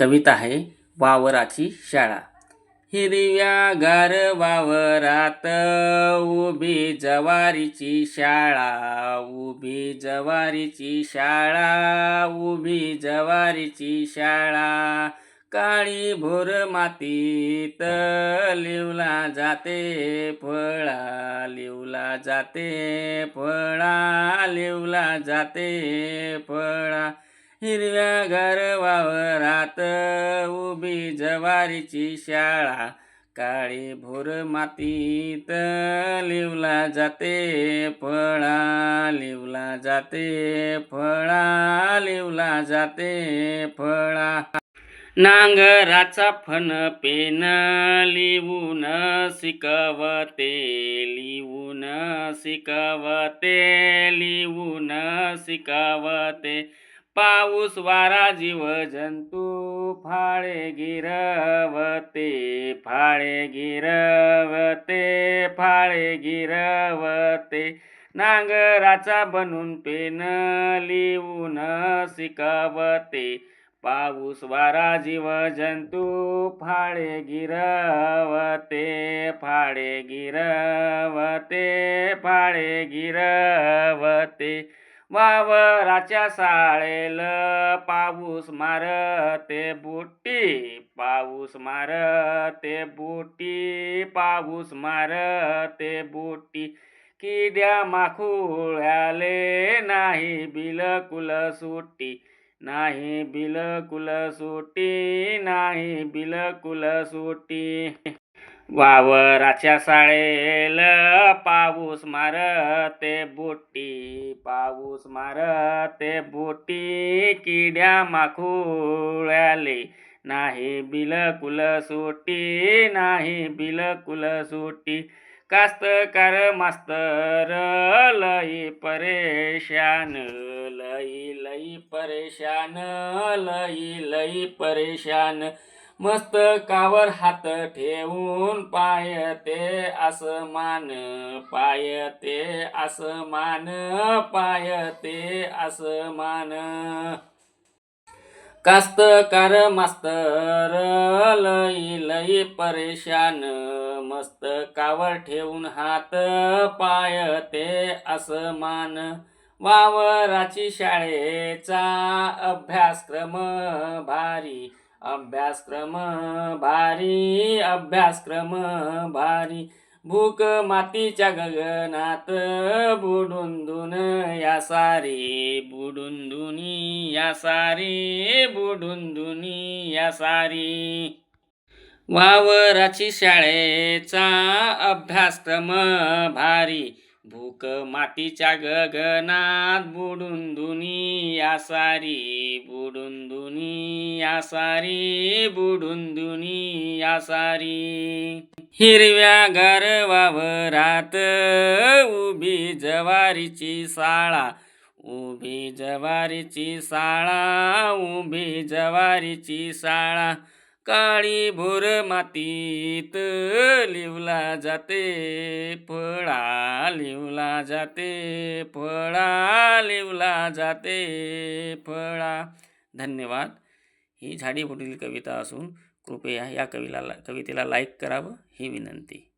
कविता आहे वावराची शाळा. हिरव्या गार वावरात उभी जवारीची शाळा उभी जवारीची शाळा उभी जवारीची शाळा. काळी भोर मातीत लिवला जाते फळा लिवला जाते फळा लिवला जाते फळा. हिरव्या घर वावरात उभी जवारीची शाळा. काळी भोर मातीत लिवला जाते फळा लिवला जाते फळा लिवला जाते फळा. नांगराचा फन पेन लिहून शिकवते लिहून शिकवते लिहून शिकवते. पाऊस वारा जीव जंतू फाळे गिरवते फाळे गिरवते फाळे गिरवते. नांगराचा बनून पेन लिहून शिकवते. पाऊस वारा जीव जंतू फाळे गिरवते फाळे गिरवते फाळे गिरवते. वावराच्या साळेल पाऊस मारते बुट्टी पाऊस मारते बुट्टी पाऊस मारते बुट्टी किड्या माखुळ्याले नाही बिलकुल सुट्टी नाही बिलकुल सुटी नाही बिलकुल सुटी. वावराच्या साळेल पाऊस मारते बोटी पाऊस मारते बोटी. किड्या माखुळ्याले नाही बिलकुल सुटी नाही बिलकुल सुटी. कास्तकार मास्तर लई परेशान लई लई परेशान लई लई परेशान. मस्तकावर हात ठेवून पायते आसमान पायते आसमान पायते आसमान कास्तकार मास्तर लई लई परेशान मस्तकावर ठेवून हात पाय ते असमान वावराची शाळेचा अभ्यासक्रम भारी अभ्यासक्रम भारी अभ्यासक्रम भारी. भूक मातीच्या गगनात बुडून दुन या सारी बुडून दुनी या सारी बुडून दुनी या सारी. वावराची शाळेचा अभ्यासक्रम भारी. भूक मातीच्या गगनात बुडून दुनी या सारी बुडून दुनी सारी बुडून दुनी सारी हिरव्या गार वावरात उभी जवारीची साळा उभी जवारीची साळा उभी जवारीची साळा काळी भोर मातीत लिवला जाते फळा लिवला जाते फळा लिवला जाते फळा. धन्यवाद. ही झाडीबुडील कविता असून कृपया या कविला कवितेला लाईक करावं ही विनंती.